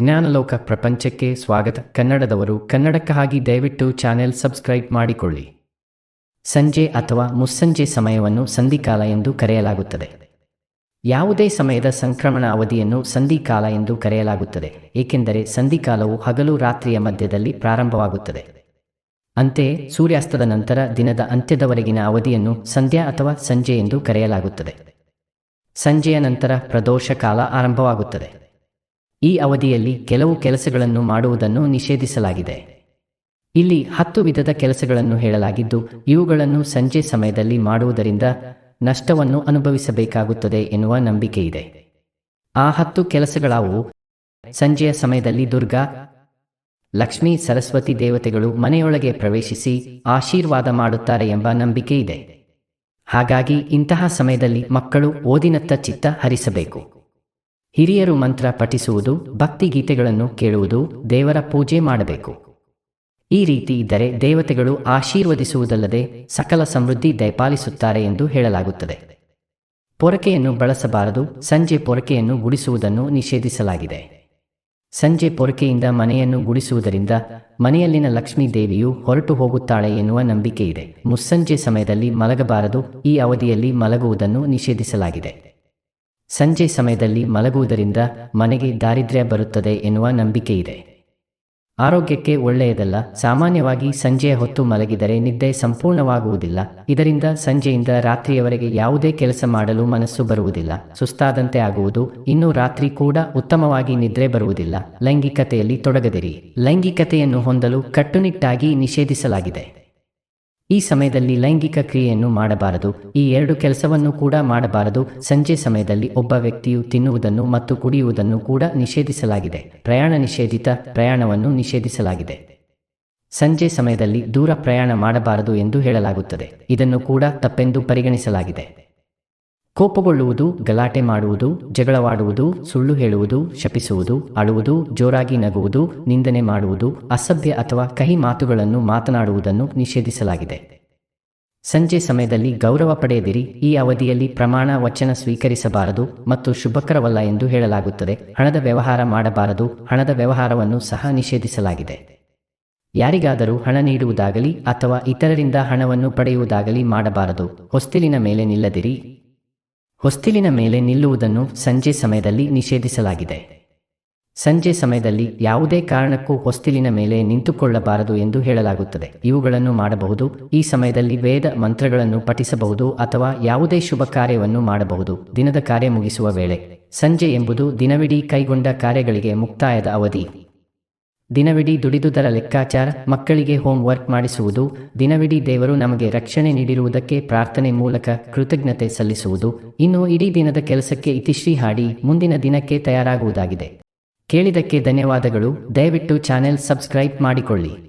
ಜ್ಞಾನಲೋಕ ಪ್ರಪಂಚಕ್ಕೆ ಸ್ವಾಗತ. ಕನ್ನಡದವರು ಕನ್ನಡಕ್ಕಾಗಿ ದಯವಿಟ್ಟು ಚಾನೆಲ್ ಸಬ್ಸ್ಕ್ರೈಬ್ ಮಾಡಿಕೊಳ್ಳಿ. ಸಂಜೆ ಅಥವಾ ಮುಸ್ಸಂಜೆ ಸಮಯವನ್ನು ಸಂಧಿಕಾಲ ಎಂದು ಕರೆಯಲಾಗುತ್ತದೆ. ಯಾವುದೇ ಸಮಯದ ಸಂಕ್ರಮಣ ಅವಧಿಯನ್ನು ಸಂಧಿಕಾಲ ಎಂದು ಕರೆಯಲಾಗುತ್ತದೆ, ಏಕೆಂದರೆ ಸಂಧಿಕಾಲವು ಹಗಲು ರಾತ್ರಿಯ ಮಧ್ಯದಲ್ಲಿ ಪ್ರಾರಂಭವಾಗುತ್ತದೆ. ಅಂತೆಯೇ ಸೂರ್ಯಾಸ್ತದ ನಂತರ ದಿನದ ಅಂತ್ಯದವರೆಗಿನ ಅವಧಿಯನ್ನು ಸಂಧ್ಯಾ ಅಥವಾ ಸಂಜೆ ಎಂದು ಕರೆಯಲಾಗುತ್ತದೆ. ಸಂಜೆಯ ನಂತರ ಪ್ರದೋಷ ಕಾಲ ಆರಂಭವಾಗುತ್ತದೆ. ಈ ಅವಧಿಯಲ್ಲಿ ಕೆಲವು ಕೆಲಸಗಳನ್ನು ಮಾಡುವುದನ್ನು ನಿಷೇಧಿಸಲಾಗಿದೆ. ಇಲ್ಲಿ ಹತ್ತು ವಿಧದ ಕೆಲಸಗಳನ್ನು ಹೇಳಲಾಗಿದ್ದು, ಇವುಗಳನ್ನು ಸಂಜೆ ಸಮಯದಲ್ಲಿ ಮಾಡುವುದರಿಂದ ನಷ್ಟವನ್ನು ಅನುಭವಿಸಬೇಕಾಗುತ್ತದೆ ಎನ್ನುವ ನಂಬಿಕೆಯಿದೆ. ಆ ಹತ್ತು ಕೆಲಸಗಳಾವು ಸಂಜೆಯ ಸಮಯದಲ್ಲಿ ದುರ್ಗಾ, ಲಕ್ಷ್ಮೀ, ಸರಸ್ವತಿ ದೇವತೆಗಳು ಮನೆಯೊಳಗೆ ಪ್ರವೇಶಿಸಿ ಆಶೀರ್ವಾದ ಮಾಡುತ್ತಾರೆ ಎಂಬ ನಂಬಿಕೆ ಇದೆ ಹಾಗಾಗಿ ಇಂತಹ ಸಮಯದಲ್ಲಿ ಮಕ್ಕಳು ಓದಿನತ್ತ ಚಿತ್ತ ಹರಿಸಬೇಕು. ಹಿರಿಯರು ಮಂತ್ರ ಪಠಿಸುವುದು, ಭಕ್ತಿ ಗೀತೆಗಳನ್ನು ಕೇಳುವುದು, ದೇವರ ಪೂಜೆ ಮಾಡಬೇಕು. ಈ ರೀತಿ ಇದ್ದರೆ ದೇವತೆಗಳು ಆಶೀರ್ವದಿಸುವುದಲ್ಲದೆ ಸಕಲ ಸಮೃದ್ಧಿ ದಯಪಾಲಿಸುತ್ತಾರೆ ಎಂದು ಹೇಳಲಾಗುತ್ತದೆ. ಪೊರಕೆಯನ್ನು ಬಳಸಬಾರದು, ಸಂಜೆ ಪೊರಕೆಯನ್ನು ಗುಡಿಸುವುದನ್ನು ನಿಷೇಧಿಸಲಾಗಿದೆ. ಸಂಜೆ ಪೊರಕೆಯಿಂದ ಮನೆಯನ್ನು ಗುಡಿಸುವುದರಿಂದ ಮನೆಯಲ್ಲಿನ ಲಕ್ಷ್ಮೀ ದೇವಿಯು ಹೊರಟು ಹೋಗುತ್ತಾಳೆ ಎನ್ನುವ ನಂಬಿಕೆ ಇದೆ ಮುಸ್ಸಂಜೆ ಸಮಯದಲ್ಲಿ ಮಲಗಬಾರದು, ಈ ಅವಧಿಯಲ್ಲಿ ಮಲಗುವುದನ್ನು ನಿಷೇಧಿಸಲಾಗಿದೆ. ಸಂಜೆ ಸಮಯದಲ್ಲಿ ಮಲಗುವುದರಿಂದ ಮನೆಗೆ ದಾರಿದ್ರ್ಯ ಬರುತ್ತದೆ ಎನ್ನುವ ನಂಬಿಕೆ ಇದೆ ಆರೋಗ್ಯಕ್ಕೆ ಒಳ್ಳೆಯದಲ್ಲ, ಸಾಮಾನ್ಯವಾಗಿ ಸಂಜೆಯ ಹೊತ್ತು ಮಲಗಿದರೆ ನಿದ್ದೆ ಸಂಪೂರ್ಣವಾಗುವುದಿಲ್ಲ, ಇದರಿಂದ ಸಂಜೆಯಿಂದ ರಾತ್ರಿಯವರೆಗೆ ಯಾವುದೇ ಕೆಲಸ ಮಾಡಲು ಮನಸ್ಸು ಬರುವುದಿಲ್ಲ, ಸುಸ್ತಾದಂತೆ ಆಗುವುದು, ಇನ್ನೂ ರಾತ್ರಿ ಕೂಡ ಉತ್ತಮವಾಗಿ ನಿದ್ರೆ ಬರುವುದಿಲ್ಲ, ಲೈಂಗಿಕತೆಯಲ್ಲಿ ತೊಡಗದಿರಿ. ಲೈಂಗಿಕತೆಯನ್ನು ಹೊಂದಲು ಕಟ್ಟುನಿಟ್ಟಾಗಿ ನಿಷೇಧಿಸಲಾಗಿದೆ. ಈ ಸಮಯದಲ್ಲಿ ಲೈಂಗಿಕ ಕ್ರಿಯೆಯನ್ನು ಮಾಡಬಾರದು. ಈ ಎರಡು ಕೆಲಸವನ್ನು ಕೂಡ ಮಾಡಬಾರದು. ಸಂಜೆ ಸಮಯದಲ್ಲಿ ಒಬ್ಬ ವ್ಯಕ್ತಿಯು ತಿನ್ನುವುದನ್ನು ಮತ್ತು ಕುಡಿಯುವುದನ್ನು ಕೂಡ ನಿಷೇಧಿಸಲಾಗಿದೆ. ಪ್ರಯಾಣ ನಿಷೇಧಿತ ಪ್ರಯಾಣವನ್ನು ನಿಷೇಧಿಸಲಾಗಿದೆ. ಸಂಜೆ ಸಮಯದಲ್ಲಿ ದೂರ ಪ್ರಯಾಣ ಮಾಡಬಾರದು ಎಂದು ಹೇಳಲಾಗುತ್ತದೆ. ಇದನ್ನು ಕೂಡ ತಪ್ಪೆಂದು ಪರಿಗಣಿಸಲಾಗಿದೆ. ಕೋಪಗೊಳ್ಳುವುದು, ಗಲಾಟೆ ಮಾಡುವುದು, ಜಗಳವಾಡುವುದು, ಸುಳ್ಳು ಹೇಳುವುದು, ಶಪಿಸುವುದು, ಅಳುವುದು, ಜೋರಾಗಿ ನಗುವುದು, ನಿಂದನೆ ಮಾಡುವುದು, ಅಸಭ್ಯ ಅಥವಾ ಕಹಿ ಮಾತುಗಳನ್ನು ಮಾತನಾಡುವುದನ್ನು ನಿಷೇಧಿಸಲಾಗಿದೆ. ಸಂಜೆ ಸಮಯದಲ್ಲಿ ಗೌರವ ಪಡೆಯದಿರಿ, ಈ ಅವಧಿಯಲ್ಲಿ ಪ್ರಮಾಣ ವಚನ ಸ್ವೀಕರಿಸಬಾರದು ಮತ್ತು ಶುಭಕರವಲ್ಲ ಎಂದು ಹೇಳಲಾಗುತ್ತದೆ, ಹಣದ ವ್ಯವಹಾರ ಮಾಡಬಾರದು, ಹಣದ ವ್ಯವಹಾರವನ್ನು ಸಹ ನಿಷೇಧಿಸಲಾಗಿದೆ. ಯಾರಿಗಾದರೂ ಹಣ ನೀಡುವುದಾಗಲಿ ಅಥವಾ ಇತರರಿಂದ ಹಣವನ್ನು ಪಡೆಯುವುದಾಗಲಿ ಮಾಡಬಾರದು, ಹೊಸ್ತಿಲಿನ ಮೇಲೆ ನಿಲ್ಲದಿರಿ. ಹೊಸ್ತಿಲಿನ ಮೇಲೆ ನಿಲ್ಲುವುದನ್ನು ಸಂಜೆ ಸಮಯದಲ್ಲಿ ನಿಷೇಧಿಸಲಾಗಿದೆ. ಸಂಜೆ ಸಮಯದಲ್ಲಿ ಯಾವುದೇ ಕಾರಣಕ್ಕೂ ಹೊಸ್ತಿಲಿನ ಮೇಲೆ ನಿಂತುಕೊಳ್ಳಬಾರದು ಎಂದು ಹೇಳಲಾಗುತ್ತದೆ. ಇವುಗಳನ್ನು ಮಾಡಬಹುದು. ಈ ಸಮಯದಲ್ಲಿ ವೇದ ಮಂತ್ರಗಳನ್ನು ಪಠಿಸಬಹುದು ಅಥವಾ ಯಾವುದೇ ಶುಭ ಕಾರ್ಯವನ್ನು ಮಾಡಬಹುದು. ದಿನದ ಕಾರ್ಯ ಮುಗಿಸುವ ವೇಳೆ. ಸಂಜೆ ಎಂಬುದು ದಿನವಿಡೀ ಕೈಗೊಂಡ ಕಾರ್ಯಗಳಿಗೆ ಮುಕ್ತಾಯದ ಅವಧಿ. ದಿನವಿಡೀ ದುಡಿದುದರ ಲೆಕ್ಕಾಚಾರ, ಮಕ್ಕಳಿಗೆ ಹೋಮ್ ವರ್ಕ್ ಮಾಡಿಸುವುದು, ದಿನವಿಡೀ ದೇವರು ನಮಗೆ ರಕ್ಷಣೆ ನೀಡಿರುವುದಕ್ಕೆ ಪ್ರಾರ್ಥನೆ ಮೂಲಕ ಕೃತಜ್ಞತೆ ಸಲ್ಲಿಸುವುದು, ಇನ್ನು ಇಡೀ ದಿನದ ಕೆಲಸಕ್ಕೆ ಇತಿಶ್ರೀ ಹಾಡಿ ಮುಂದಿನ ದಿನಕ್ಕೆ ತಯಾರಾಗುವುದಾಗಿದೆ. ಕೇಳಿದಕ್ಕೆ ಧನ್ಯವಾದಗಳು, ದಯವಿಟ್ಟು ಚಾನೆಲ್ ಸಬ್ಸ್ಕ್ರೈಬ್ ಮಾಡಿಕೊಳ್ಳಿ.